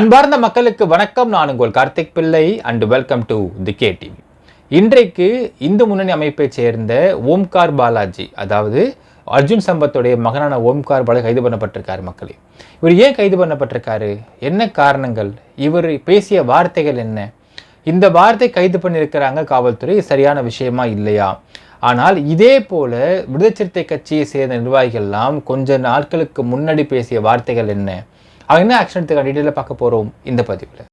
அன்பார்ந்த மக்களுக்கு வணக்கம். நான் உங்கள் Karthik Pillai and welcome to the K TV இன்றைக்கு இந்து முன்னணி அமைப்பைச் சேர்ந்த ஓம்கார் பாலாஜி அதாவது அர்ஜுன் சம்பத்துடைய மகனான ஓம்கார் பாலாஜி கைது பண்ணப்பட்டிருக்காரு மக்களே. இவர் ஏன் கைது பண்ணப்பட்டிருக்காரு? என்ன காரணங்கள்? இவர் பேசிய வார்த்தைகள் என்ன? இந்த வார்த்தை கைது பண்ணியிருக்கிறாங்க காவல்துறை சரியான விஷயமா இல்லையா? ஆனால் இதே போல விடுதலை சிறுத்தை கட்சியை சேர்ந்த நிர்வாகிகள்லாம் கொஞ்ச நாட்களுக்கு முன்னாடி பேசிய வார்த்தைகள் என்ன? அவங்க என்ன ஆக்ஷன் எடுத்துக்க டீட்டெயிலாக பார்க்க போகிறோம் இந்த பதிவில்.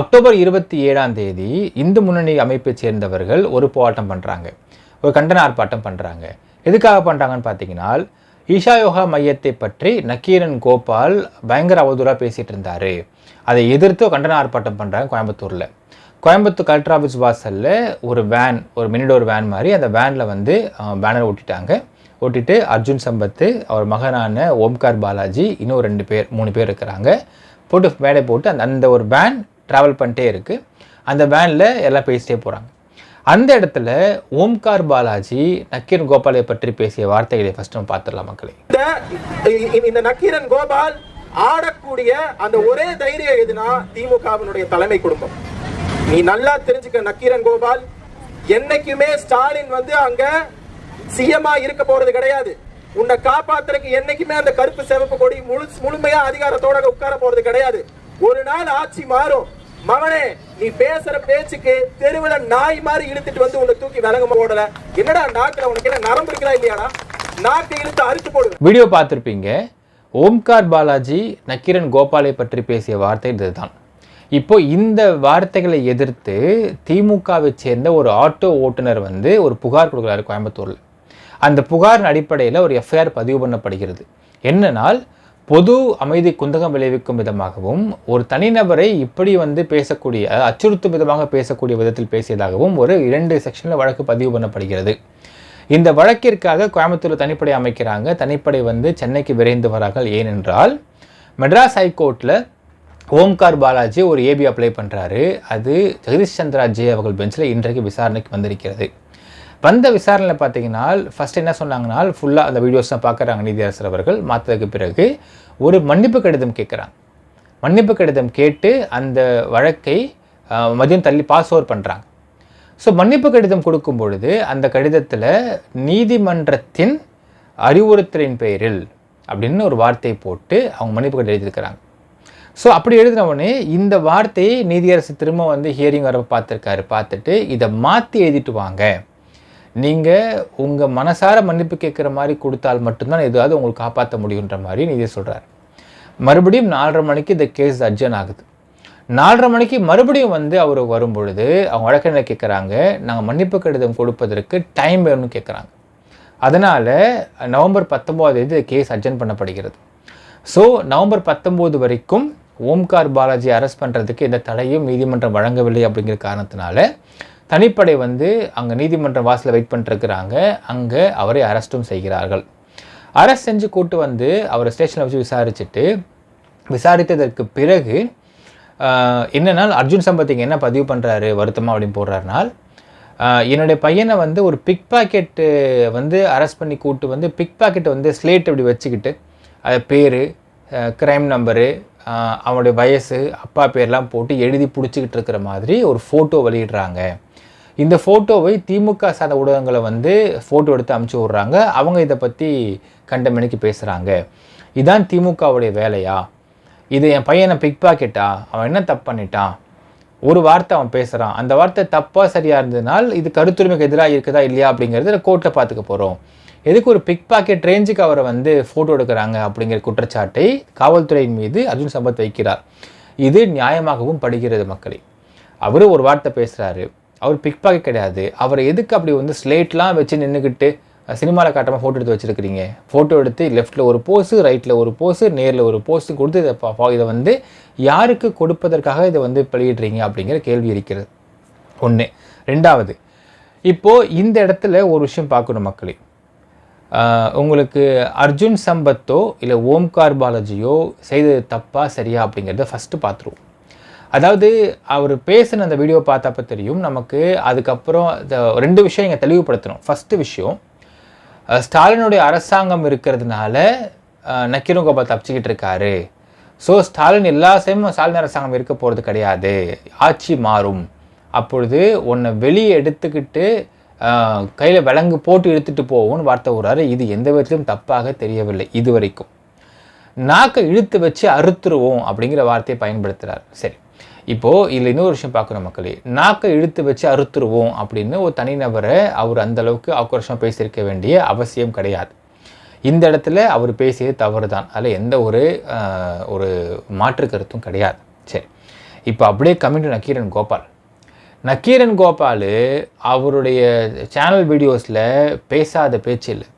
அக்டோபர் இருபத்தி ஏழாம் தேதி இந்து முன்னணி அமைப்பைச் சேர்ந்தவர்கள் ஒரு போராட்டம் பண்ணுறாங்க ஒரு கண்டன ஆர்ப்பாட்டம் பண்ணுறாங்க எதுக்காக பண்ணுறாங்கன்னு பார்த்தீங்கன்னா ஈஷா யோகா மையத்தை பற்றி நக்கீரன் கோபால் பயங்கர அவதூறாக பேசிகிட்டு இருந்தார். அதை எதிர்த்து கண்டன ஆர்ப்பாட்டம் பண்ணுறாங்க கோயம்புத்தூரில். கோயம்புத்தூர் கலெக்டர் ஆஃபீஸ் வாசலில் ஒரு வேன் ஒரு மினிடோர் வேன் மாதிரி அந்த வேனில் வந்து பேனர் ஓட்டிட்டாங்க ஓட்டிட்டு அர்ஜுன் சம்பத்து அவர் மகனான ஓம்கார் பாலாஜி இன்னும் ரெண்டு பேர் மூணு பேர் இருக்கிறாங்க. போட்டு மேடை போட்டு அந்த அந்த ஒரு வேன் ட்ராவல் பண்ணிட்டே இருக்குது அந்த வேனில் எல்லாம் பேசிட்டே போகிறாங்க அந்த இடத்துல ஓம்கார் பாலாஜி நக்கீரன் கோபாலை பற்றி பேசிய வார்த்தைகளை ஃபர்ஸ்ட் நம்ம பார்த்துடலாம் மக்களே. இந்த இந்த நக்கீரன் கோபால் ஆடக்கூடிய அந்த ஒரே தைரியம் எதுனா திமுகவினுடைய தலைமை குடும்பம். நீ நல்லா தெரிஞ்சுக்க நக்கீரன் கோபால். என்னைக்குமே ஸ்டாலின் வந்து அங்க சிஎம்மா இருக்க போறது கிடையாது. உன்னை காப்பாத்துறதுக்கு என்னைக்குமே அந்த கருப்பு சிவப்பு கொடி முழு முழுமையா அதிகாரத்தோட உட்கார போறது கிடையாது. ஒரு நாள் ஆட்சி மாறும். மகனே நீ பேசுற பேச்சுக்கு தெருவில் நாய் மாதிரி இழுத்துட்டு வந்து உன்னை தூக்கி விலங்க போடல. என்னடா நாக்குல உனக்கு என்ன நரம்பு இருக்கிறா இல்லையாடா? நாக்கு இழுத்து அறுத்து போடு. வீடியோ பார்த்துருப்பீங்க. ஓம்கார் பாலாஜி நக்கீரன் கோபாலை பற்றி பேசிய வார்த்தை இதுதான். இப்போ இந்த வார்த்தைகளை எதிர்த்து திமுகவை சேர்ந்த ஒரு ஆட்டோ ஓட்டுநர் வந்து ஒரு புகார் கொடுக்குறாரு கோயம்புத்தூரில். அந்த புகாரின் அடிப்படையில் ஒரு எஃப்ஐஆர் பதிவு பண்ணப்படுகிறது. என்னனால் பொது அமைதி குந்தகம் விளைவிக்கும் விதமாகவும் ஒரு தனிநபரை இப்படி வந்து பேசக்கூடிய அச்சுறுத்தும் விதமாக பேசக்கூடிய விதத்தில் பேசியதாகவும் ஒரு இரண்டு செக்ஷனில் வழக்கு பதிவு பண்ணப்படுகிறது. இந்த வழக்கிற்காக கோயம்புத்தூர் தனிப்படை அமைக்கிறாங்க. தனிப்படை வந்து சென்னைக்கு விரைந்து வரார்கள் ஏனென்றால் மெட்ராஸ் ஹைகோர்ட்டில் ஓம்கார் பாலாஜி ஒரு ஏபி அப்ளை பண்ணுறாரு அது ஜெகதீஷ் சந்திரா ஜே அவர்கள் பெஞ்சில் இன்றைக்கு விசாரணைக்கு வந்திருக்கிறது. வந்த விசாரணையில் பார்த்தீங்கன்னா ஃபர்ஸ்ட் என்ன சொன்னாங்கன்னா ஃபுல்லாக அந்த வீடியோஸ் தான் பார்க்குறாங்க நீதியரசர் அவர்கள். மாற்றதுக்கு பிறகு ஒரு மன்னிப்பு கடிதம் கேட்குறாங்க. மன்னிப்பு கடிதம் கேட்டு அந்த வழக்கை மதியம் தள்ளி பாஸ் ஓவர் பண்ணுறாங்க ஸோ மன்னிப்பு கடிதம் கொடுக்கும் பொழுது அந்த கடிதத்தில் நீதிமன்றத்தின் அறிவுறுத்தலின் பெயரில் அப்படின்னு ஒரு வார்த்தையை போட்டு அவங்க மன்னிப்பு கடிதம் எழுதியிருக்கிறாங்க. ஸோ அப்படி எழுதின உடனே இந்த வார்த்தையை நீதியரசு திரும்ப வந்து ஹியரிங் வர பார்த்துருக்காரு. பார்த்துட்டு இதை மாற்றி எழுதிட்டு வாங்க. நீங்கள் உங்கள் மனசார மன்னிப்பு கேட்குற மாதிரி கொடுத்தால் மட்டும்தான் எதாவது உங்களுக்கு காப்பாற்ற முடியுன்ற மாதிரி நீதி சொல்கிறார் மறுபடியும் நாலரை மணிக்கு இந்த கேஸ் அர்ஜன் ஆகுது. நாலரை மணிக்கு மறுபடியும் வந்து அவர் வரும் பொழுது அவங்க வழக்கறிஞர் கேட்குறாங்க? நாங்கள் மன்னிப்பு கடிதம் கொடுப்பதற்கு டைம் வேணும்னு கேட்குறாங்க. அதனால் நவம்பர் பத்தொம்போது தேதி கேஸ் அர்ஜன் பண்ணப்படுகிறது. ஸோ நவம்பர் பத்தொம்போது வரைக்கும் ஓம்கார் பாலாஜி அரெஸ்ட் பண்ணுறதுக்கு எந்த தடையும் நீதிமன்றம் வழங்கவில்லை அப்படிங்கிற காரணத்தினால தனிப்படை வந்து அங்கே நீதிமன்ற வாசலில் வெயிட் பண்ணிட்டுருக்கிறாங்க. அங்கே அவரை அரெஸ்ட்டும் செய்கிறார்கள். அரெஸ்ட் செஞ்சு கூட்டு வந்து அவரை ஸ்டேஷனில் வச்சு விசாரிச்சுட்டு விசாரித்ததற்கு பிறகு என்னென்னால் அர்ஜுன் சம்பத்திங்க என்ன பதிவு பண்ணுறாரு வருத்தமாக அப்படின்னு போடுறாருனால் என்னுடைய பையனை வந்து ஒரு பிக் பாக்கெட்டு வந்து அரெஸ்ட் பண்ணி கூட்டு வந்து பிக் பாக்கெட்டை வந்து ஸ்லேட் இப்படி வச்சுக்கிட்டு அது பேர் க்ரைம் நம்பரு அவனுடைய வயசு அப்பா பேர்லாம் போட்டு எழுதி பிடிச்சிக்கிட்டு இருக்கிற மாதிரி ஒரு ஃபோட்டோ வெளியிடுறாங்க. இந்த ஃபோட்டோவை திமுக சார்ந்த ஊடகங்களை வந்து ஃபோட்டோ எடுத்து அமுச்சு விட்றாங்க. அவங்க இதை பற்றி கண்டமணிக்கு பேசுகிறாங்க இதான் திமுகவுடைய வேலையா? இது என் பையனை பிக் பாக்கெட்டா அவன் என்ன தப்பு பண்ணிட்டான்? ஒரு வார்த்தை அவன் பேசுகிறான் அந்த வார்த்தை தப்பாக சரியாக இருந்ததுனால் இது கருத்துரிமைக்கு எதிராக இருக்குதா இல்லையா அப்படிங்கிறது கோர்ட்டில் பார்த்துக்க போகிறோம் எதுக்கு ஒரு பிக் பாக்கெட் ரேஞ்சுக்கு அவரை வந்து ஃபோட்டோ எடுக்கிறாங்க அப்படிங்கிற குற்றச்சாட்டை காவல்துறையின் மீது அர்ஜுன் சம்பத் வைக்கிறார். இது நியாயமாகவும் படுகிறது மக்களே. அவர் ஒரு வார்த்தை பேசுகிறாரு அவர் பிக் பாக்கெட் கிடையாது. அவரை எதுக்கு அப்படி வந்து ஸ்லேட்லாம் வச்சு நின்றுக்கிட்டு சினிமாவில் காட்டமாக ஃபோட்டோ எடுத்து வச்சுருக்கிறீங்க? ஃபோட்டோ எடுத்து லெஃப்ட்டில் ஒரு போஸு ரைட்டில் ஒரு போஸு நேரில் ஒரு போஸு கொடுத்து இதை பா- இதை வந்து யாருக்கு கொடுப்பதற்காக இதை வந்து வெளியிடுறீங்க அப்படிங்கிற கேள்வி இருக்கிறது. ஒன்று ரெண்டாவது இப்போது இந்த இடத்துல ஒரு விஷயம் பார்க்கணும் மக்களே. உங்களுக்கு அர்ஜுன் சம்பத்தோ இல்லை ஓம்கார் பாலாஜியோ செய்தது தப்பா சரியா அப்படிங்கிறத ஃபஸ்ட்டு பார்த்துருவோம் அதாவது அவர் பேசின அந்த வீடியோ பார்த்தப்ப தெரியும் நமக்கு அதுக்கப்புறம் இந்த ரெண்டு விஷயம் இங்கே தெளிவுபடுத்தணும். ஃபஸ்ட்டு விஷயம் ஸ்டாலினுடைய அரசாங்கம் இருக்கிறதுனால அஹ், நக்கீரன் கோபால் தப்பிச்சுக்கிட்டு இருக்காரு. ஸோ ஸ்டாலின் எல்லா சேமும் ஸ்டாலின் அரசாங்கம் இருக்க போகிறது கிடையாது. ஆட்சி மாறும். அப்பொழுது உன்னை வெளியே எடுத்துக்கிட்டு கையில் விலங்கு போட்டு இழுத்துட்டு போவோம்னு வார்த்தை விடுறாரு. இது எந்த விதத்திலும் தப்பாக தெரியவில்லை இது வரைக்கும். நாக்கை இழுத்து வச்சு அறுத்துருவோம் அப்படிங்கிற வார்த்தையை பயன்படுத்துகிறார் சரி. இப்போது இதில் இன்னொரு விஷயம் பார்க்கணும் மக்களே. நாக்கை இழுத்து வச்சு அறுத்துருவோம் அப்படின்னு ஒரு தனிநபரை அவர் அந்தளவுக்கு ஆக்ரோஷமாக பேசியிருக்க வேண்டிய அவசியம் கிடையாது. இந்த இடத்துல அவர் பேசியது தவறு தான் அதில் எந்த ஒரு ஒரு மாற்று கருத்தும் கிடையாது. சரி. இப்போ அப்படியே கமிட்டி நக்கீரன் கோபால். நக்கீரன் கோபால் அவருடைய சேனல் வீடியோஸில் பேசாத பேச்சு இல்லை.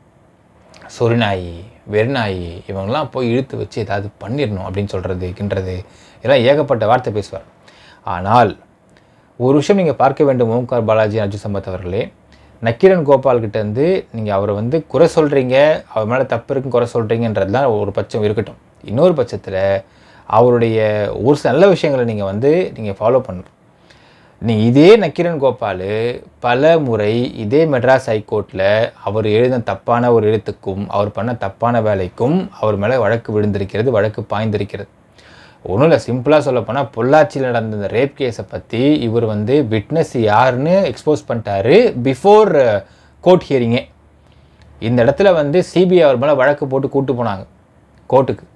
சொரிநாயி வெறிநாயி இவங்கெல்லாம் போய் இழுத்து வச்சு ஏதாவது பண்ணிடணும் அப்படின்னு சொல்கிறது கின்றது இதெல்லாம் ஏகப்பட்ட வார்த்தை பேசுவார். ஆனால் ஒரு விஷயம் நீங்கள் பார்க்க வேண்டும் ஓம்கார் பாலாஜி அர்ஜுன் சம்பத் அவர்களே. நக்கீரன் கோபால்கிட்டேருந்து நீங்கள் அவரை வந்து குறை சொல்கிறீங்க அவர் மேலே தப்பு இருக்குன்னு குறை சொல்கிறீங்கன்றதுலாம் ஒரு பட்சம் இருக்கட்டும். இன்னொரு பட்சத்தில் அவருடைய ஒரு சில நல்ல விஷயங்களை நீங்கள் வந்து நீங்கள் ஃபாலோ பண்ணணும். நீ இதே நக்கீரன் கோபால் பல முறை இதே மெட்ராஸ் ஹைகோர்ட்டில் அவர் எழுதின தப்பான ஒரு எழுத்துக்கும் அவர் பண்ண தப்பான வேலைக்கும் அவர் மேலே வழக்கு விழுந்திருக்கிறது வழக்கு பாய்ந்திருக்கிறது. ஒன்றும் இல்லை சிம்பிளாக சொல்லப்போனால் பொள்ளாச்சியில் நடந்த இந்த ரேப் கேஸை பற்றி இவர் வந்து விட்னஸ் யாருன்னு எக்ஸ்போஸ் பண்ணிட்டாரு பிஃபோர் கோர்ட் ஹியரிங்கே இந்த இடத்துல வந்து சிபிஐ அவர் மேலே வழக்கு போட்டு கூப்பிட்டு போனாங்க கோர்ட்டுக்கு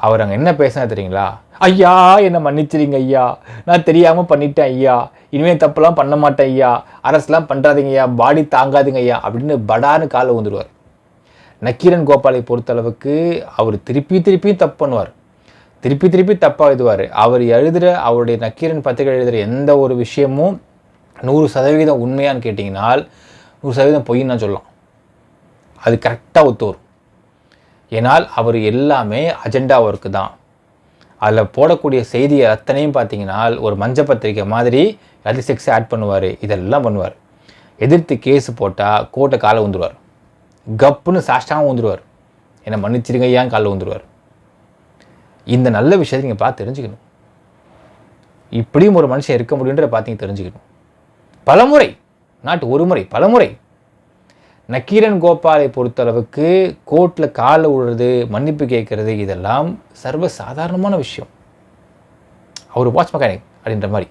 அவர் அங்கே என்ன பேசினா தெரியுங்களா? ஐயா என்னை மன்னிச்சிடுங்க ஐயா. நான் தெரியாமல் பண்ணிட்டேன் ஐயா. இனிமேல் தப்புலாம் பண்ண மாட்டேன் ஐயா. அரசுலாம் பண்ணுறாதீங்க ஐயா. பாடி தாங்காதுங்க ஐயா. அப்படின்னு படான்னு காலை ஊந்துருவார் நக்கீரன் கோபாலை பொறுத்தளவுக்கு அவர் திருப்பி திருப்பி தப்பு பண்ணுவார். திருப்பி திருப்பி தப்பாக எழுதுவார். அவர் எழுதுகிற அவருடைய நக்கீரன் பத்திரிகை எழுதுகிற எந்த ஒரு விஷயமும் நூறு சதவீதம் உண்மையான்னு கேட்டிங்கனால் நூறு சதவீதம் பொய்ன்னு நான் சொல்லலாம். அது கரெக்டாக ஒத்து வரும். ஏனால் அவர் எல்லாமே அஜெண்டா ஒர்க்கு தான். அதில் போடக்கூடிய செய்தி அத்தனையும் பார்த்தீங்கன்னா ஒரு மஞ்ச பத்திரிக்கை மாதிரி எல்லாத்தையும் செக்ஸ் ஆட் பண்ணுவார். இதெல்லாம் பண்ணுவார். எதிர்த்து கேஸ் போட்டால் கோட்டை காலை வந்துடுவார் கப்புன்னு சாஷ்டாகவும் வந்துடுவார் என்னை மன்னிச்சிருங்க ஏன் காலில் வந்துடுவார் இந்த நல்ல விஷயத்தை நீங்கள் பார்த்து தெரிஞ்சுக்கணும். இப்படியும் ஒரு மனுஷன் இருக்க முடியுன்றத பார்த்தீங்க தெரிஞ்சுக்கணும். பலமுறை நாட்டு ஒரு முறை பலமுறை நக்கீரன் கோபாலை பொறுத்தளவுக்கு கோர்ட்டில் காலில் விடுறது மன்னிப்பு கேட்கறது இதெல்லாம் சர்வ சாதாரணமான விஷயம். அவர் வாட்ச் மெக்கானிக் அப்படின்ற மாதிரி.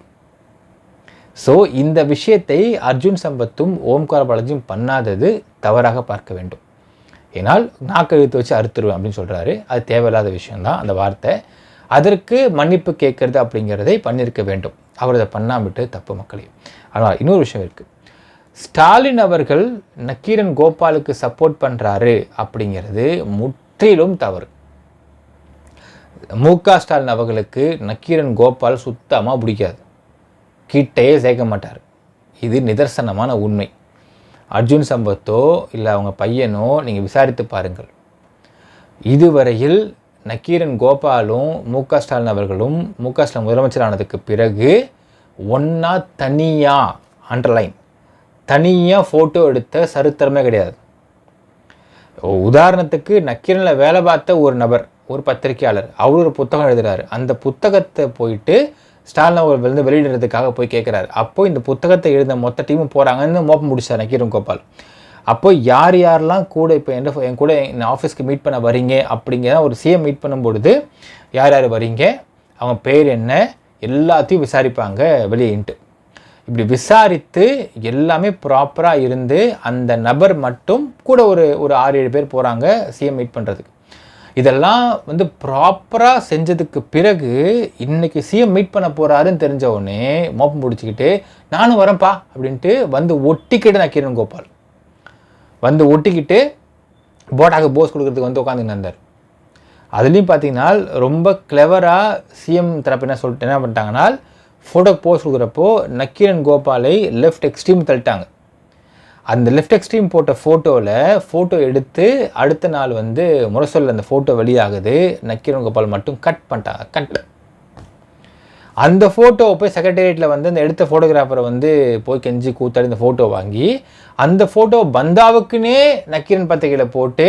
ஸோ இந்த விஷயத்தை அர்ஜுன் சம்பத்தும் ஓம்கார பாலாஜியும் பண்ணாதது தவறாக பார்க்க வேண்டும். ஏனால் நாக்கு எழுத்து வச்சு அறுத்துருவேன் அப்படின்னு சொல்கிறாரு அது தேவையில்லாத விஷயந்தான் அந்த வார்த்தை. அதற்கு மன்னிப்பு கேட்கறது அப்படிங்கிறதை பண்ணியிருக்க வேண்டும். அவர் அதை பண்ணாமட்டு தப்பு மக்களே. ஆனால் இன்னொரு விஷயம் இருக்குது ஸ்டாலின் அவர்கள் நக்கீரன் கோபாலுக்கு சப்போர்ட் பண்ணுறாரு அப்படிங்கிறது முற்றிலும் தவறு. மு க ஸ்டாலின் அவர்களுக்கு நக்கீரன் கோபால் சுத்தமாக பிடிக்காது. கிட்டையே சேர்க்க மாட்டார். இது நிதர்சனமான உண்மை. அர்ஜுன் சம்பத்தோ இல்லை அவங்க பையனோ நீங்கள் விசாரித்து பாருங்கள். இதுவரையில் நக்கீரன் கோபாலும் மு க ஸ்டாலின் அவர்களும் மு க ஸ்டாலின் முதலமைச்சரானதுக்கு பிறகு ஒன்றா தனியாக அண்டர்லைன் தனியாக ஃபோட்டோ எடுத்த சரித்திரமே கிடையாது. உதாரணத்துக்கு நக்கீரனில் வேலை பார்த்த ஒரு நபர் ஒரு பத்திரிக்கையாளர் அவர் ஒரு புத்தகம் எழுதுகிறாரு அந்த புத்தகத்தை போயிட்டு ஸ்டாலின் அவர் வந்து வெளியிடுறதுக்காக போய் கேட்குறாரு. அப்போ இந்த புத்தகத்தை எழுத மொத்த டீமும் போகிறாங்கன்னு மோப்பம் முடிச்சார் நக்கீரன் கோபால். அப்போ யார் யாரெல்லாம் கூட இப்போ என் என் கூட என் ஆஃபீஸ்க்கு மீட் பண்ண வரீங்க அப்படிங்கிற ஒரு சிஎம் மீட் பண்ணும்பொழுது யார் யார் வரீங்க? அவங்க பேர் என்ன? எல்லாத்தையும் விசாரிப்பாங்க வெளியின்ட்டு இப்படி விசாரித்து எல்லாமே ப்ராப்பராக இருந்து அந்த நபர் மட்டும் கூட ஒரு ஒரு ஆறு ஏழு பேர் போகிறாங்க சிஎம் மீட் பண்ணுறதுக்கு இதெல்லாம் வந்து ப்ராப்பராக செஞ்சதுக்கு பிறகு இன்றைக்கி சிஎம் மீட் பண்ண போகிறாருன்னு தெரிஞ்ச உடனே மோப்பம் பிடிச்சிக்கிட்டு நானும் வரேன்ப்பா அப்படின்ட்டு வந்து ஒட்டிக்கிட்டு நான் கிரண் கோபால். வந்து ஒட்டிக்கிட்டு போட்டாக்கு போஸ் கொடுக்கறதுக்கு வந்து உட்காந்துன்னு இருந்தார். அதுலேயும் பார்த்தீங்கன்னா ரொம்ப கிளவராக சிஎம் தரப்பு என்ன சொல்லிட்டு என்ன பண்ணிட்டாங்கன்னா ஃபோட்டோ போஸ்ட் கொடுக்குறப்போ நக்கீரன் கோபாலை லெஃப்ட் எக்ஸ்ட்ரீம் தள்ளிட்டாங்க. அந்த லெஃப்ட் எக்ஸ்ட்ரீம் போட்ட ஃபோட்டோவில் ஃபோட்டோ எடுத்து அடுத்த நாள் வந்து முரசொல்ல அந்த ஃபோட்டோ வெளியாகுது. நக்கீரன் கோபால் மட்டும் கட் பண்ணிட்டாங்க கட் அந்த ஃபோட்டோவை போய் செக்ரட்டேரியட்டில் வந்து அந்த எடுத்த ஃபோட்டோகிராஃபரை வந்து போய் கெஞ்சி கூத்தாடி இந்த ஃபோட்டோ வாங்கி அந்த ஃபோட்டோ பந்தாவுக்குன்னே நக்கீரன் பத்திரிகையில் போட்டு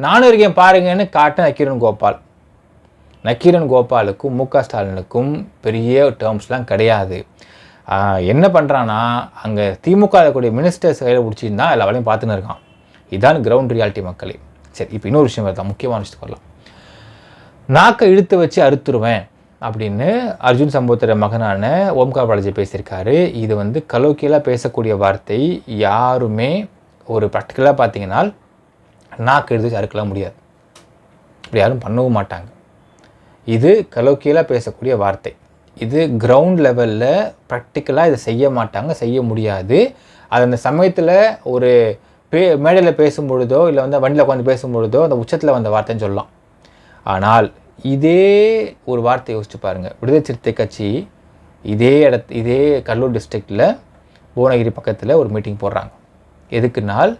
நானும் இருக்கேன் பாருங்கன்னு காட்டேன் நக்கீரன் கோபால் நக்கீரன் கோபாலுக்கும் மு க ஸ்டாலினுக்கும் பெரிய டேர்ம்ஸ்லாம் கிடையாது. என்ன பண்ணுறான்னா அங்கே திமுக இருக்கக்கூடிய மினிஸ்டர்ஸ் கையில் பிடிச்சிருந்தா எல்லா வேலையும் பார்த்துன்னு இருக்கான். இதான் கிரவுண்ட் ரியாலிட்டி மக்களே. சரி இப்போ இன்னொரு விஷயம் தான் முக்கியமான விஷயத்துக்கு வரலாம். நாக்கை இழுத்து வச்சு அறுத்துருவேன் அப்படின்னு அர்ஜுன் சம்பவத்தோட மகனான ஓம்கார் பாலாஜி பேசியிருக்காரு. இது வந்து கலோக்கியலாக பேசக்கூடிய வார்த்தை. யாருமே ஒரு ப்ராக்டிக்கலாக பார்த்தீங்கன்னா நாக்கு இழுத்து வச்சு அறுக்கலாம் முடியாது. இப்படி யாரும் பண்ணவும் மாட்டாங்க. இது கலோக்கியலாக பேசக்கூடிய வார்த்தை. இது கிரவுண்ட் லெவலில் ப்ராக்டிக்கலாக இதை செய்ய மாட்டாங்க செய்ய முடியாது. அது அந்த சமயத்தில் ஒரு பே மேடையில் பேசும்பொழுதோ இல்லை வந்து வண்டியில் உட்காந்து பேசும்பொழுதோ அந்த உச்சத்தில் வந்த வார்த்தைன்னு சொல்லலாம். ஆனால் இதே ஒரு வார்த்தை யோசிச்சு பாருங்கள் விடுதலை சிறுத்தை கட்சி இதே இடத்து இதே கடலூர் டிஸ்ட்ரிக்டில் புவனகிரி பக்கத்தில் ஒரு மீட்டிங் போடுறாங்க. எதுக்குனால்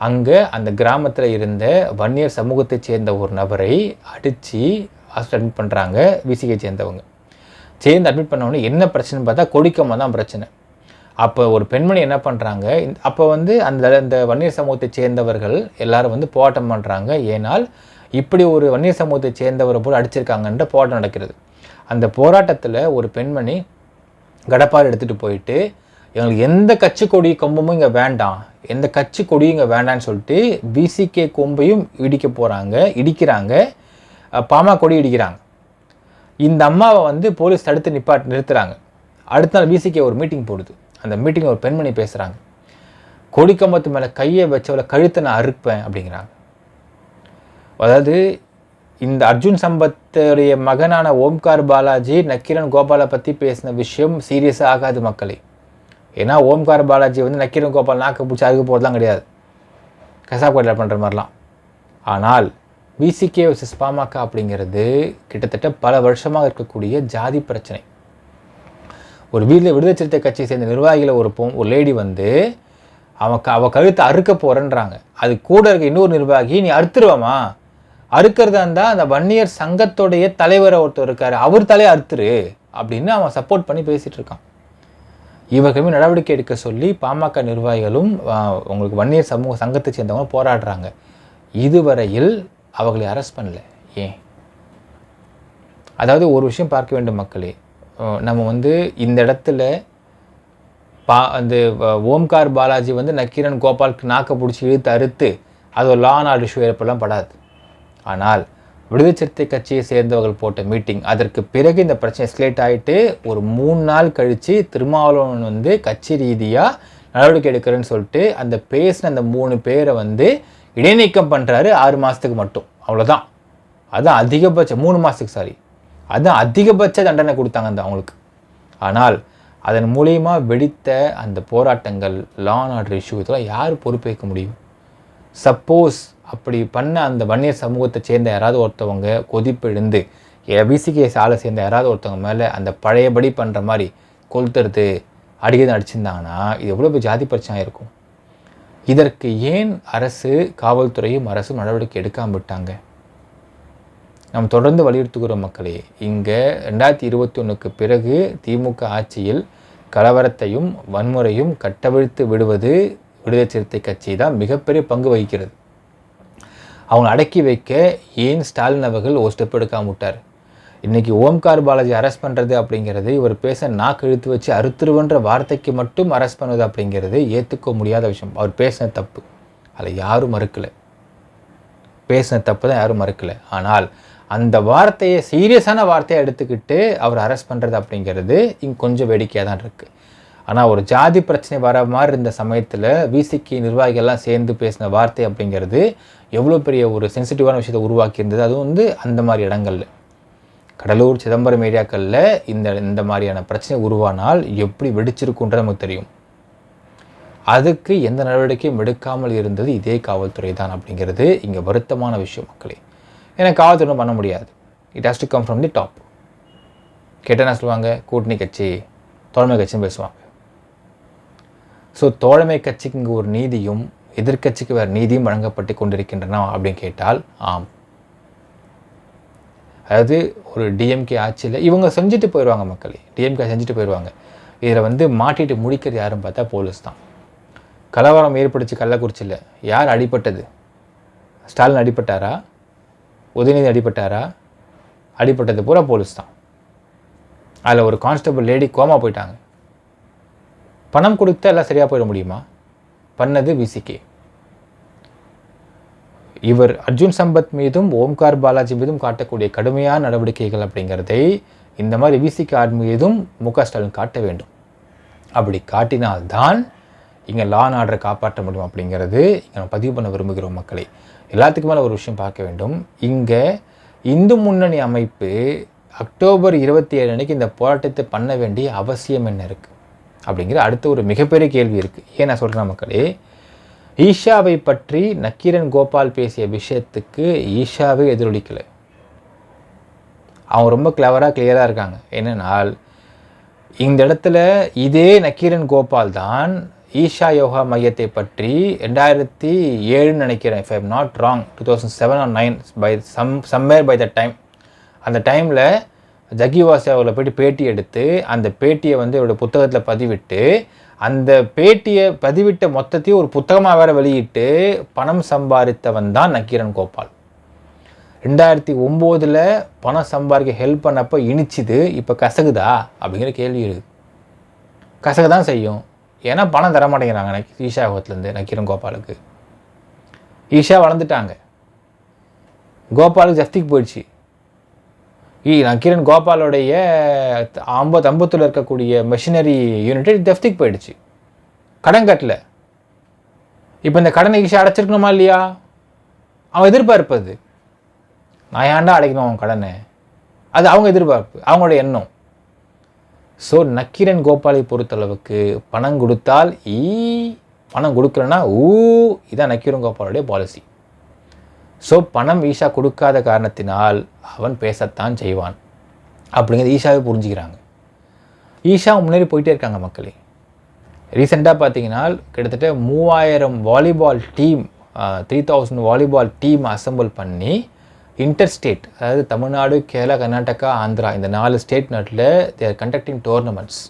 அங்கே அந்த கிராமத்தில் இருந்த வன்னியர் சமூகத்தைச் சேர்ந்த ஒரு நபரை அடித்து ஹாஸ்பிட்டல் அட்மிட் பண்ணுறாங்க விசிகை சேர்ந்தவங்க. சேர்ந்து அட்மிட் பண்ணவொடனே என்ன பிரச்சனைன்னு பார்த்தா கொடிக்கம்மா தான் பிரச்சனை. அப்போ ஒரு பெண்மணி என்ன பண்ணுறாங்க அப்போ வந்து அந்த இந்த வன்னியர் சமூகத்தை சேர்ந்தவர்கள் எல்லாரும் வந்து போராட்டம் பண்ணுறாங்க ஏனால் இப்படி ஒரு வன்னியர் சமூகத்தை சேர்ந்தவரை போல் அடிச்சிருக்காங்கன்ற போராட்டம் நடக்கிறது. அந்த போராட்டத்தில் ஒரு பெண்மணி கடப்பார் எடுத்துகிட்டு போயிட்டு எங்களுக்கு எந்த கட்சி கொடி கொம்பமும் இங்கே வேண்டாம். எந்த கட்சி கொடியும் இங்கே வேண்டாம்னு சொல்லிட்டு பிசிகே கொம்பையும் இடிக்க போகிறாங்க இடிக்கிறாங்க. பாமா கொடி இடிக்கிறாங்க. இந்த அம்மாவை வந்து போலீஸ் தடுத்து நிப்பாட் நிறுத்துகிறாங்க அடுத்த நாள் பிசிகே ஒரு மீட்டிங் போடுது. அந்த மீட்டிங் ஒரு பெண்மணி பேசுகிறாங்க கொடிக்கம்பத்து மேலே கையை வச்சவளை கழுத்தை நான் அறுப்பேன் அப்படிங்கிறாங்க. அதாவது இந்த அர்ஜுன் சம்பத்துடைய மகனான ஓம்கார் பாலாஜி நக்கீரன் கோபாலை பற்றி பேசின விஷயம் சீரியஸாக ஆகாது மக்களே. ஏன்னா ஓம்கார் பாலாஜி வந்து நக்கீரன் கோபால் நாக்கு பிடிச்சி அறுக்க போகிறதுலாம் கிடையாது. கசாப் கடையில் பண்ணுற மாதிரிலாம். ஆனால் விசிகே வர்சஸ் பாமக அப்படிங்கிறது கிட்டத்தட்ட பல வருஷமாக இருக்கக்கூடிய ஜாதி பிரச்சனை. ஒரு வீட்டில் விடுதலை சிறுத்தை கட்சியை சேர்ந்த நிர்வாகிகளை ஒரு பொ ஒரு லேடி வந்து அவன் க அவள் கழுத்தை அறுக்க போகிறேன்றாங்க அது கூட இருக்க இன்னொரு நிர்வாகி நீ அறுத்துருவாமா அறுக்கிறதா இருந்தால் அந்த வன்னியர் சங்கத்துடைய தலைவரை ஒருத்தர் இருக்கார். அவர் தலையை அறுத்துரு. அப்படின்னு அவன் சப்போர்ட் பண்ணி பேசிகிட்டு இருக்கான். இவர்களுமே நடவடிக்கை எடுக்க சொல்லி பாமக நிர்வாகிகளும் உங்களுக்கு வன்னியர் சமூக சங்கத்தை சேர்ந்தவங்க போராடுறாங்க. இதுவரையில் அவர்களை அரெஸ்ட் பண்ணல. ஏன்? அதாவது ஒரு விஷயம் பார்க்க வேண்டும் மக்களே. நம்ம வந்து இந்த இடத்துல பா அந்த ஓம்கார் பாலாஜி வந்து நக்கீரன் கோபாலுக்கு நாக்கை பிடிச்சி இழுத்து அறுத்து அது ஒரு லா நாடு இஷ்யூ ஏற்படலாம் படாது. ஆனால் விடுதலை சிறுத்தை கட்சியை சேர்ந்தவர்கள் போட்ட மீட்டிங் அதற்கு பிறகு இந்த பிரச்சனை எஸ்கலேட் ஆகிட்டு ஒரு மூணு நாள் கழித்து திருமாவளவன் வந்து கட்சி ரீதியாக நடவடிக்கை எடுக்கிறேன்னு சொல்லிட்டு அந்த பேசின அந்த மூணு பேரை வந்து இடைநீக்கம் பண்ணுறாரு ஆறு மாதத்துக்கு மட்டும். அவ்வளோதான் அதுதான் அதிகபட்ச மூணு மாதத்துக்கு சாரி அதுதான் அதிகபட்ச தண்டனை கொடுத்தாங்க அந்த அவங்களுக்கு. ஆனால் அதன் மூலியமா வெடித்த அந்த போராட்டங்கள் லா அண்ட் ஆர்டர் இஷ்யூ இதெல்லாம் யார் பொறுப்பேற்க முடியும்? சப்போஸ் அப்படி பண்ண அந்த வன்னியர் சமூகத்தை சேர்ந்த யாராவது ஒருத்தவங்க கொதிப்பெழுந்து பிசிகே சாலை சேர்ந்த யாராவது ஒருத்தவங்க மேலே அந்த பழையபடி பண்ணுற மாதிரி கொளுத்துறது அடிக்கிறது அடிச்சிருந்தாங்கன்னா இது எவ்வளோ பெரிய ஜாதி பிரச்சனை இருக்கும்? இதற்கு ஏன் அரசு காவல்துறையும் அரசும் நடவடிக்கை எடுக்காமல் விட்டாங்க? நாம் தொடர்ந்து வலியுறுத்துகிறோம் மக்களே இங்கே ரெண்டாயிரத்தி இருபத்தி ஒன்றுக்கு பிறகு திமுக ஆட்சியில் கலவரத்தையும் வன்முறையும் கட்டவிழ்த்து விடுவது விடுதலை சிறுத்தை கட்சி தான் மிகப்பெரிய பங்கு வகிக்கிறது. அவங்க அடக்கி வைக்க ஏன் ஸ்டாலின் அவர்கள் ஒரு ஸ்டெப் எடுக்காம விட்டார்? இன்றைக்கி ஓம்கார் பாலாஜி அரெஸ்ட் பண்ணுறது அப்படிங்கிறது இவர் பேச நாக்கு இழுத்து வச்சு அறுத்துருவன்ற வார்த்தைக்கு மட்டும் அரெஸ்ட் பண்ணுவது அப்படிங்கிறது ஏற்றுக்க முடியாத விஷயம். அவர் பேசின தப்பு. அதில் யாரும் மறுக்கலை. பேசின தப்பு தான் யாரும் மறுக்கலை. ஆனால் அந்த வார்த்தையை சீரியஸான வார்த்தையை எடுத்துக்கிட்டு அவர் அரெஸ்ட் பண்ணுறது அப்படிங்கிறது இங்கே கொஞ்சம் வேடிக்கையாக தான் இருக்குது ஆனால் ஒரு ஜாதி பிரச்சனை வர மாதிரி இருந்த சமயத்தில் விசிக்கு நிர்வாகிகள்லாம் சேர்ந்து பேசின வார்த்தை அப்படிங்கிறது எவ்வளோ பெரிய ஒரு சென்சிட்டிவான விஷயத்தை உருவாக்கி இருந்தது அதுவும் வந்து அந்த மாதிரி இடங்கள்ல. கடலூர் சிதம்பரம் ஏரியாக்களில் இந்த இந்த மாதிரியான பிரச்சனை உருவானால் எப்படி வெடிச்சிருக்குன்றது நமக்கு தெரியும். அதுக்கு எந்த நடவடிக்கையும் எடுக்காமல் இருந்தது இதே காவல்துறை தான் அப்படிங்கிறது இங்கே வருத்தமான விஷயம் மக்களே. ஏன்னா காவல்துறை பண்ண முடியாது. It has to come from the top கேட்டால் என்ன சொல்லுவாங்க? கூட்டணி கட்சி தோழமை கட்சின்னு பேசுவாங்க. ஸோ தோழமை கட்சிக்கு இங்கே ஒரு நீதியும் எதிர்க்கட்சிக்கு வேறு நீதியும் வழங்கப்பட்டு கொண்டிருக்கின்றன அப்படின்னு கேட்டால் ஆம். அதாவது ஒரு டிஎம்கே ஆட்சியில் இவங்க செஞ்சுட்டு போயிடுவாங்க மக்களே. டிஎம்கே செஞ்சுட்டு போயிடுவாங்க இதில் வந்து மாட்டிட்டு முடிக்கிறது யாருன்னு பார்த்தா போலீஸ் தான். கலவரம் ஏற்பட்டுச்சு கள்ளக்குறிச்சியில். யார் அடிபட்டது? ஸ்டாலின் அடிப்பட்டாரா உதயநிதி அடிபட்டாரா? அடிப்பட்டது பூரா போலீஸ் தான். அதில் ஒரு கான்ஸ்டபிள் லேடி கோமா போயிட்டாங்க. பணம் கொடுத்தா எல்லாம் சரியாக போயிட முடியுமா? பண்ணது விசிகே இவர் அர்ஜுன் சம்பத் மீதும் ஓம்கார் பாலாஜி மீதும் காட்டக்கூடிய கடுமையான நடவடிக்கைகள் அப்படிங்கிறதை இந்த மாதிரி விசிகே ஆட் மீதும் மு க ஸ்டாலின் காட்ட வேண்டும். அப்படி காட்டினால்தான் இங்கே லா அண்ட் ஆர்டரை காப்பாற்ற முடியும் அப்படிங்கிறது இங்கே நம்ம பதிவு பண்ண விரும்புகிறோம் மக்களை. எல்லாத்துக்கு மேலே ஒரு விஷயம் பார்க்க வேண்டும். இங்கே இந்து முன்னணி அமைப்பு அக்டோபர் இருபத்தி ஏழு அன்னைக்கு இந்த போராட்டத்தை பண்ண வேண்டிய அவசியம் என்ன இருக்குது அப்படிங்கிற அடுத்த ஒரு மிகப்பெரிய கேள்வி இருக்குது ஏன் நான் சொல்கிறேன் மக்களே? ஈஷாவை பற்றி நக்கீரன் கோபால் பேசிய விஷயத்துக்கு ஈஷாவே எதிரொலிக்கலை. அவங்க ரொம்ப கிளவராக கிளியராக இருக்காங்க. என்னென்னால் இந்த இடத்துல இதே நக்கீரன் கோபால் தான் ஈஷா யோகா மையத்தை பற்றி ரெண்டாயிரத்தி ஏழுன்னு நினைக்கிறேன் if I'm not wrong two thousand seven or nine by some somewhere by the time அந்த டைமில் ஜக்கிவாசி அவர்களை போயிட்டு பேட்டி எடுத்து அந்த பேட்டியை வந்து இவரோட புத்தகத்தில் பதிவிட்டு அந்த பேட்டியை பதிவிட்ட மொத்தத்தையும் ஒரு புத்தகமாக வேற வெளியிட்டு பணம் சம்பாதித்தவன் தான் நக்கீரன் கோபால். ரெண்டாயிரத்தி ஒம்போதில் பணம் சம்பாதிக்க ஹெல்ப் பண்ணப்போ இனிச்சுது இப்போ கசகுதா? அப்படிங்கிற கேள்வி இருக்குது கசக தான் செய்யும். ஏன்னா பணம் தர மாட்டேங்கிறாங்க ஈஷா யோகத்துலேருந்து நக்கீரன் கோபாலுக்கு. ஈஷா வளர்ந்துட்டாங்க. கோபாலுக்கு ஜஸ்திக்கு போயிடுச்சு. ஈ கிரண் கோபாலோடைய ஐம்பது ஐம்பத்தில் இருக்கக்கூடிய மெஷினரி யூனிட் ஜப்திக்கு போயிடுச்சு. கடன் கட்டல. இப்போ இந்த கடனை ஈஸியாக அடைச்சிருக்கணுமா இல்லையா? அவன் எதிர்பார்ப்பது நான் ஏன்டா அடைக்கணும் அவன் கடனை? அது அவங்க எதிர்பார்ப்பு அவங்களோட எண்ணம். ஸோ நக்கீரன் கோபாலை பொறுத்தளவுக்கு பணம் கொடுத்தால் ஈ பணம் கொடுக்கலன்னா ஊ இதான் நக்கீரன் கோபாலுடைய பாலிசி ஸோ பணம் ஈஷா கொடுக்காத காரணத்தினால் அவன் பேசத்தான் செய்வான். அப்படிங்கிறது ஈஷாவே புரிஞ்சுக்கிறாங்க. ஈஷா முன்னேறி போயிட்டே இருக்காங்க மக்களே. ரீசெண்டாக பார்த்தீங்கன்னா கிட்டத்தட்ட மூவாயிரம் volleyball team three thousand volleyball team assemble பண்ணி இன்டர் ஸ்டேட் அதாவது தமிழ்நாடு கேரளா கர்நாடகா ஆந்திரா இந்த நாலு ஸ்டேட் நாட்டில் தேர் கண்டக்டிங் டோர்னமெண்ட்ஸ்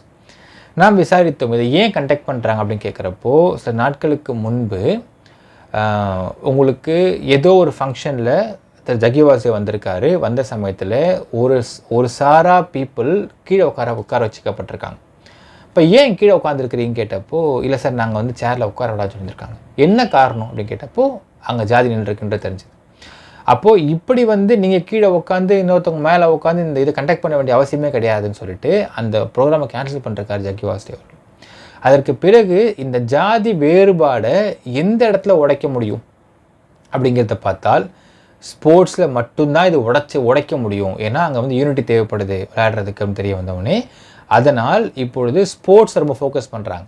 நாம் விசாரித்தோம் இதை ஏன் கண்டக்ட் பண்ணுறாங்க அப்படின்னு கேட்குறப்போ சில நாட்களுக்கு முன்பு உங்களுக்கு ஏதோ ஒரு ஃபங்க்ஷனில் திரு ஜகிவாசி வந்திருக்காரு. வந்த சமயத்தில் ஒரு ஒரு சாரா பீப்புள் கீழே உட்கார உட்கார வச்சுக்கப்பட்டிருக்காங்க. இப்போ ஏன் கீழே உட்காந்துருக்கிறீங்க கேட்டப்போ இல்லை சார் நாங்கள் வந்து சேரில் உட்கார விடா சொல்லியிருக்காங்க என்ன காரணம்? அப்படின்னு கேட்டப்போ அங்கே ஜாதி நின்றுருக்குன்ற தெரிஞ்சுது. அப்போது இப்படி வந்து நீங்கள் கீழே உட்காந்து இன்னொருத்தவங்க மேலே உட்காந்து இந்த இதை கண்டக்ட் பண்ண வேண்டிய அவசியமே கிடையாதுன்னு சொல்லிட்டு அந்த ப்ரோக்ராமை கேன்சல் பண்ணுறக்கார் ஜக்கி வாசி அவர்கள். அதற்கு பிறகு இந்த ஜாதி வேறுபாடை எந்த இடத்துல உடைக்க முடியும்? அப்படிங்கிறத பார்த்தால் ஸ்போர்ட்ஸில் மட்டும்தான் இது உடைச்சி உடைக்க முடியும். ஏன்னா அங்கே வந்து யூனிட்டி தேவைப்படுது. விளையாடுறதுக்குன்னு தெரிய வந்தவொடனே அதனால் இப்பொழுது ஸ்போர்ட்ஸ் ரொம்ப ஃபோக்கஸ் பண்ணுறாங்க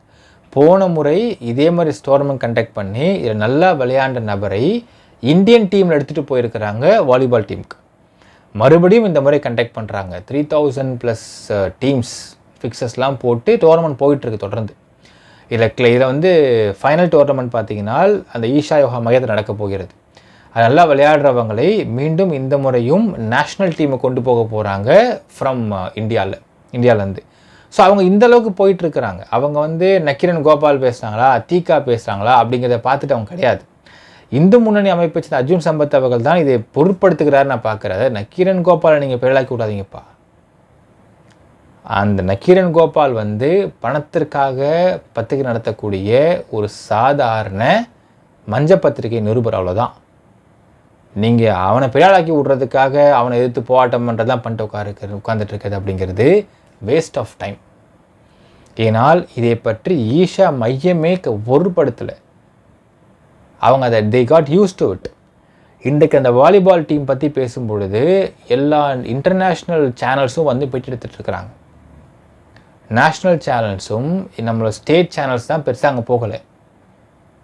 போன முறை இதே மாதிரி டோர்னமெண்ட் கண்டக்ட் பண்ணி இதில் நல்லா விளையாண்ட நபரை இந்தியன் டீமில் எடுத்துகிட்டு போயிருக்கிறாங்க வாலிபால் டீமுக்கு மறுபடியும் இந்த முறை கண்டக்ட் பண்ணுறாங்க த்ரீ தௌசண்ட் ப்ளஸ் டீம்ஸ் ஃபிக்ஸஸ்லாம் போட்டு டோர்னமெண்ட் போயிட்டுருக்கு தொடர்ந்து. இதில் கிள இதில் வந்து ஃபைனல் டோர்னமெண்ட் பார்த்தீங்கன்னா அந்த ஈஷா யோகா மையத்தில் நடக்க போகிறது. அது நல்லா விளையாடுறவங்களை மீண்டும் இந்த முறையும் நேஷ்னல் டீமை கொண்டு போக போகிறாங்க ஃப்ரம் uh, இந்தியாவில் இந்தியாவிலேருந்து ஸோ அவங்க இந்த அளவுக்கு போயிட்டுருக்குறாங்க அவங்க வந்து நக்கிரன் கோபால் பேசுகிறாங்களா தீகா பேசுகிறாங்களா அப்படிங்கிறத பார்த்துட்டு அவங்க கிடையாது. இந்து முன்னணி அமைப்பை சேர்ந்த அர்ஜுன் சம்பத் அவர்கள் தான் இதை பொருட்படுத்துகிறாரு நான் பார்க்குறத நக்கீரன் கோபாலை நீங்கள் பேரலாக்கி விடாதீங்கப்பா. அந்த நக்கீரன் கோபால் வந்து பணத்திற்காக பத்திரிகை நடத்தக்கூடிய ஒரு சாதாரண மஞ்ச பத்திரிகை நிருபர் அவ்வளோதான் நீங்கள் அவனை பிழலாக்கி விடுறதுக்காக அவனை எதிர்த்து போராட்டம் பண்ணுறதுலாம் பண்ணிட்டு உட்காரு உட்காந்துட்டு இருக்கிறது அப்படிங்கிறது வேஸ்ட் ஆஃப் டைம் ஏனால் இதை பற்றி ஈஷா மையமே ஒருபடுத்தலை அவங்க அதை they got used to it இன்றைக்கு அந்த வாலிபால் டீம் பற்றி பேசும் பொழுது எல்லா இன்டர்நேஷ்னல் சேனல்ஸும் வந்து பெற்றெடுத்துட்டு இருக்கிறாங்க. நேஷ்னல் சேனல்ஸும் நம்மளோட ஸ்டேட் சேனல்ஸ் தான் பெருசாக அங்கே போகலை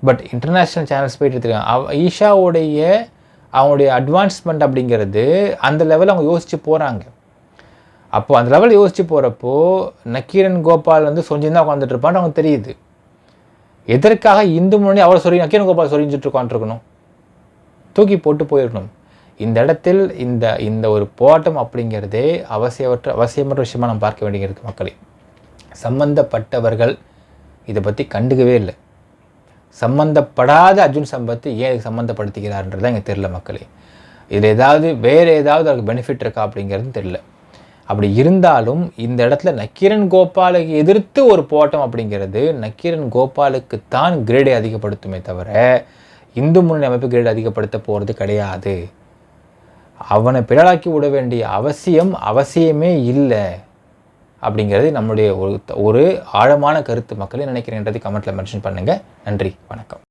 பட் இன்டர்நேஷ்னல் சேனல்ஸ் போயிட்டு எடுத்துருக்காங்க அவ ஈஷாவுடைய அவங்களுடைய அட்வான்ஸ்மெண்ட் அப்படிங்கிறது அந்த லெவலில் அவங்க யோசித்து போகிறாங்க அப்போது அந்த லெவல் யோசித்து போகிறப்போ நக்கீரன் கோபால் வந்து சொஞ்சிருந்தா தான் உட்காந்துட்ருப்பான்னு அவங்க தெரியுது எதற்காக இந்து முன்னணி அவ்வளோ சொல்லி நக்கீரன் கோபால் சொல்லிஞ்சிட்டு உட்காந்துருக்கணும் தூக்கி போட்டு போயிருக்கணும் இந்த இடத்தில் இந்த இந்த ஒரு போராட்டம் அப்படிங்கிறதே அவசியமற்ற அவசியமற்ற விஷயமா நம்ம பார்க்க வேண்டியிருக்கு மக்களே சம்பந்தப்பட்டவர்கள் இதை பற்றி கண்டுக்கவே இல்லை. சம்பந்தப்படாத அர்ஜுன் சம்பத்து ஏன் இதுக்கு சம்மந்தப்படுத்திக்கிறார்ன்றது தான் எனக்கு தெரில மக்களே. இதில் ஏதாவது வேறு ஏதாவது அதுக்கு பெனிஃபிட் இருக்கா அப்படிங்கிறது தெரில அப்படி இருந்தாலும் இந்த இடத்துல நக்கீரன் கோபாலுக்கு எதிர்த்து ஒரு போட்டம் அப்படிங்கிறது நக்கீரன் கோபாலுக்கு தான் கிரேடை அதிகப்படுத்துமே தவிர இந்து முன்னணி அமைப்பு கிரேடு அதிகப்படுத்த போகிறது கிடையாது. அவனை பிறலாக்கி விட வேண்டிய அவசியம் அவசியமே இல்லை. அப்படிங்கிறது நம்முடைய ஒரு ஒரு ஆழமான கருத்து மக்களே நினைக்கிறேன்றதை கமெண்ட்டில் மென்ஷன் பண்ணுங்கள் நன்றி வணக்கம்.